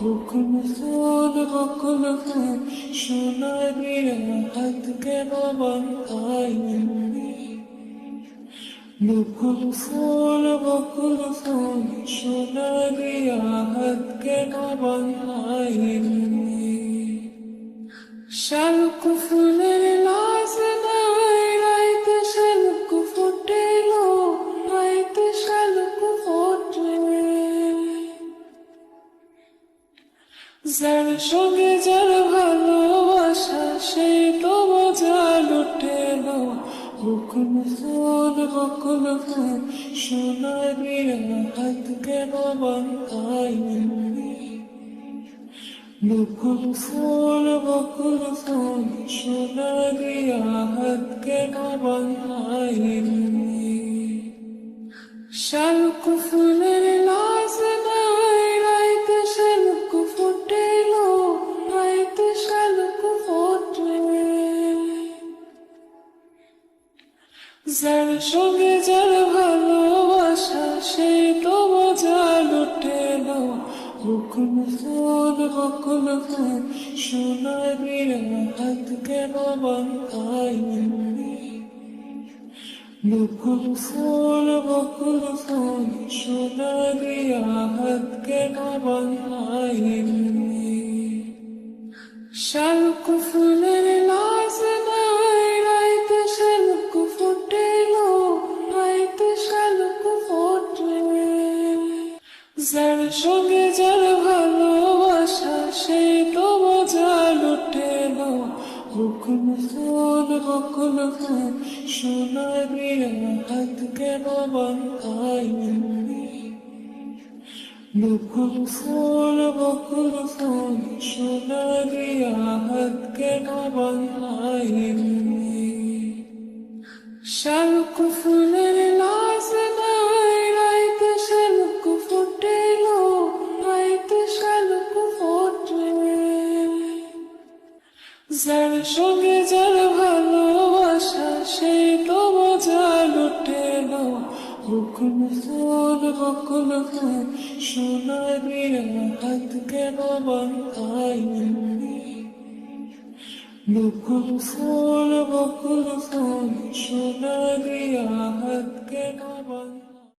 বকুল ফুল সোনালি হাত কেন বাঁধাইনি বকুল ফুল বকুল ফুল সোনালি হাত কেন বাঁধাইনি শালক ফুলের যার সঙ্গে যার ভালোবাসা সেই তো মজা লুটে লো বকুল ফুল বকুল ফুল সোনালি হাত কেন বাঁধাইনি বকুল ফুল বকুল ফুল সোনালি হাত কেন বাঁধাইনি শালক ফুলের যার সঙ্গে যার ভালোবাসা সেই তো মজা লুটে লো বকুল ফুল বকুল ফুল সোনালি হাত কেন বাঁধাইনি বকুল ফুল বকুল ফুল সোনালি হাত কেন বাঁধাইনি শালক যার সঙ্গে যার ভালোবাসা সেই তো মজা লুটে লো বকুল ফুল বকুল ফুল সোনালি হাত কেন বাঁধাইনি বকুল ফুল বকুল ফুল সোনালি হাত কেন বাঁধাইনি শালক যার সঙ্গে যার ভালোবাসা সেই তো মজা লুটে লো বকুল ফুল বকুল ফুল সোনালি হাত কেন বাঁধাইনি? বকুল ফুল বকুল ফুল সোনালি হাত কেন বাঁধাইনি?